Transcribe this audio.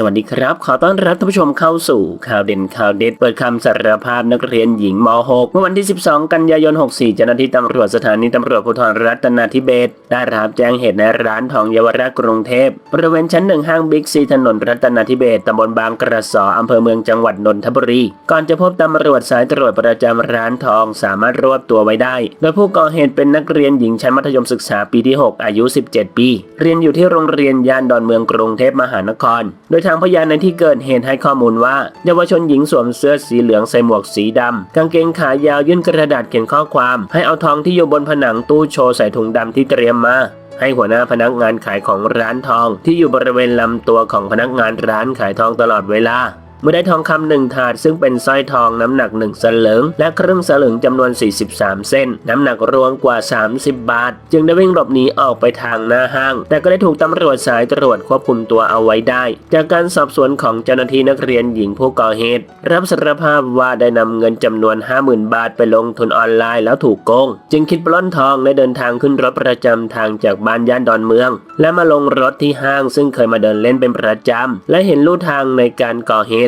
สวัสดีครับ ขอต้อนรับท่านผู้ชมเข้าสู่ข่าวเด่นข่าวเด็ด เปิดคำสารภาพนักเรียนหญิงม .6 เมื่อวันที่ 12 กันยายน 64 เจ้าหน้าที่ตำรวจสถานีตำรวจภูธรรัตนาธิเบศได้รับแจ้งเหตุในร้านทองเยาวราชกรุงเทพบริเวณชั้นหนึ่งห้างบิ๊กซีถนนรัตนาธิเบศตำบลบางกระสออำเภอเมืองจังหวัดนนทบุรี ก่อนจะพบตำรวจสายตรวจประจำร้านทองสามารถรวบตัวไว้ได้ โดยผู้ก่อเหตุเป็นนักเรียนหญิงชั้นมัธยมศึกษาปีที่ 6 อายุ 17 ปี เรียนอยู่ที่โรงเรียนย่านดอนเมืองกรุงเทพมหานคร โดยทางพยานในที่เกิดเหตุให้ข้อมูลว่าเยาวชนหญิงสวมเสื้อสีเหลืองใส่หมวกสีดำกางเกงขายาวยื่นกระดาษเขียนข้อความ ให้เอาทองที่อยู่บนผนังตู้โชว์ใส่ถุงดำที่เตรียมมาให้หัวหน้าพนักงานขายของร้านทอง ที่อยู่บริเวณลำตัวของพนักงานร้านขายทองตลอดเวลา เมื่อได้ทองคำหนึ่งถาดซึ่งเป็นสร้อยทองน้ำหนักหนึ่งสลึง และครื่งสลึงจำนวน 43 เส้น น้ำหนักรวมกว่า 30 บาท จึงได้วิ่งหลบหนีออกไปทางหน้าห้าง แต่ก็ได้ถูกตำรวจสายตรวจควบคุมตัวเอาไว้ได้ จากการสอบสวนของเจ้าหน้าที่นักเรียนหญิงผู้ก่อเหตุ รับสารภาพว่าได้นำเงินจำนวน 50,000 บาทไปลงทุนออนไลน์แล้วถูกโกง จึงคิดปล้นทองและเดินทางขึ้นรถประจำทางจากบ้านย่านดอนเมือง และมาลงรถที่ห้างซึ่งเคยมาเดินเล่นเป็นประจำและเห็นลู่ทางในการก่อเหตุ